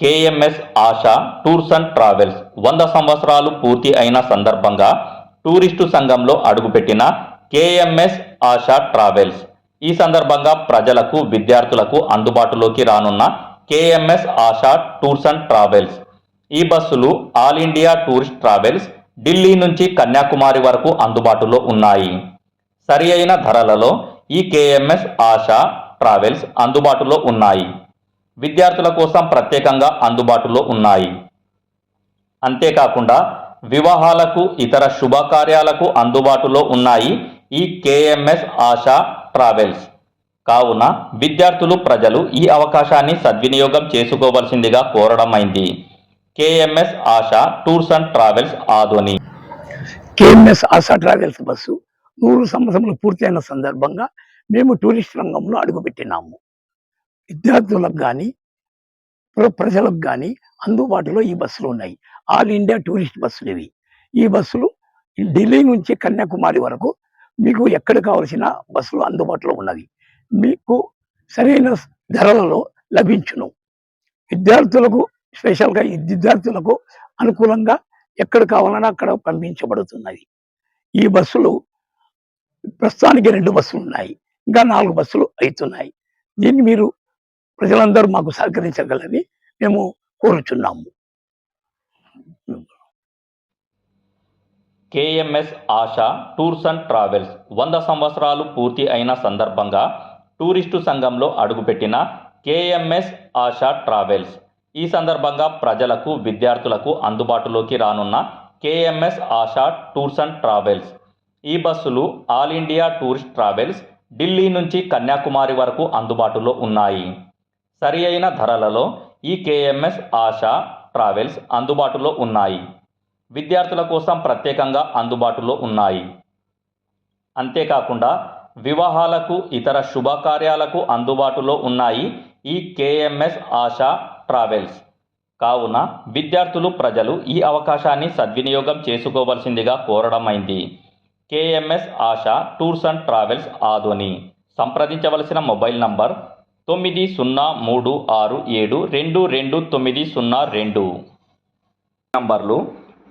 KMS Asha tours and travels. వంద సంవత్సరాలు పూర్తి అయిన సందర్భంగా టూరిస్టు సంఘంలో అడుగుపెట్టిన కేఎంఎస్ ఆశా ట్రావెల్స్. ఈ సందర్భంగా ప్రజలకు విద్యార్థులకు అందుబాటులోకి రానున్న KMS Asha tours and travels. ఈ బస్సులు all India tourist travels Delhi నుంచి కన్యాకుమారి వరకు అందుబాటులో ఉన్నాయి. సరి అయిన ధరలలో ఈ కేఎంఎస్ ఆశా ట్రావెల్స్ అందుబాటులో ఉన్నాయి. విద్యార్థుల కోసం ప్రత్యేకంగా అందుబాటులో ఉన్నాయి. అంతేకాకుండా వివాహాలకు ఇతర శుభకార్యాలకు అందుబాటులో ఉన్నాయి ఈ కేఎంఎస్ ఆశా ట్రావెల్స్. కావున విద్యార్థులు ప్రజలు ఈ అవకాశాన్ని సద్వినియోగం చేసుకోవలసిందిగా కోరడమైంది KMS Asha tours and travels Adoni KMS Asha travels bus నూరు సంవత్సరములు పూర్తయిన సందర్భంగా మేము టూరిస్ట్ రంగంలో అడుగుపెట్టినాము. విద్యార్థులకు కానీ ప్రజలకు కానీ అందుబాటులో ఈ బస్సులు ఉన్నాయి. ఆల్ ఇండియా టూరిస్ట్ బస్సులు ఇవి. ఈ బస్సులు ఢిల్లీ నుంచి కన్యాకుమారి వరకు మీకు ఎక్కడ కావలసిన బస్సులు అందుబాటులో ఉన్నవి. మీకు సరైన ధరలలో లభించును. విద్యార్థులకు స్పెషల్గా ఈ విద్యార్థులకు అనుకూలంగా ఎక్కడ కావాలన్నా అక్కడ పంపించబడుతున్నది. ఈ బస్సులు ప్రస్తుతానికి రెండు బస్సులు ఉన్నాయి. ఇంకా నాలుగు బస్సులు అవుతున్నాయి. దీన్ని మీరు ప్రజలందరూ మాకు సహకరించగలని మేము కోరుచున్నాము. KMS Asha tours and travels వంద సంవత్సరాలు పూర్తి అయిన సందర్భంగా టూరిస్టు సంఘంలో అడుగుపెట్టిన కేఎంఎస్ ఆశ ట్రావెల్స్. ఈ సందర్భంగా ప్రజలకు విద్యార్థులకు అందుబాటులోకి రానున్న KMS Asha tours and travels. ఈ బస్సులు all India tourist travels Delhi నుంచి కన్యాకుమారి వరకు అందుబాటులో ఉన్నాయి. సరి అయిన ధరలలో ఈ కేఎంఎస్ ఆశా ట్రావెల్స్ అందుబాటులో ఉన్నాయి. విద్యార్థుల కోసం ప్రత్యేకంగా అందుబాటులో ఉన్నాయి. అంతేకాకుండా వివాహాలకు ఇతర శుభకార్యాలకు అందుబాటులో ఉన్నాయి ఈ కేఎంఎస్ ఆశా ట్రావెల్స్. కావున విద్యార్థులు ప్రజలు ఈ అవకాశాన్ని సద్వినియోగం చేసుకోవలసిందిగా కోరడమైంది KMS Asha tours and travels Adoni సంప్రదించవలసిన మొబైల్ నంబర్ తొమ్మిది సున్నా మూడు ఆరు ఏడు రెండు రెండు తొమ్మిది సున్నా రెండు. నంబర్లు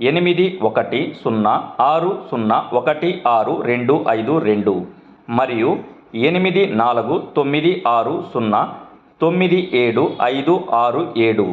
ఎనిమిది ఒకటి సున్నా ఆరు సున్నా ఒకటి ఆరు రెండు ఐదు రెండు మరియు ఎనిమిది నాలుగు తొమ్మిది ఆరు సున్నా తొమ్మిది ఏడు ఐదు ఆరు ఏడు.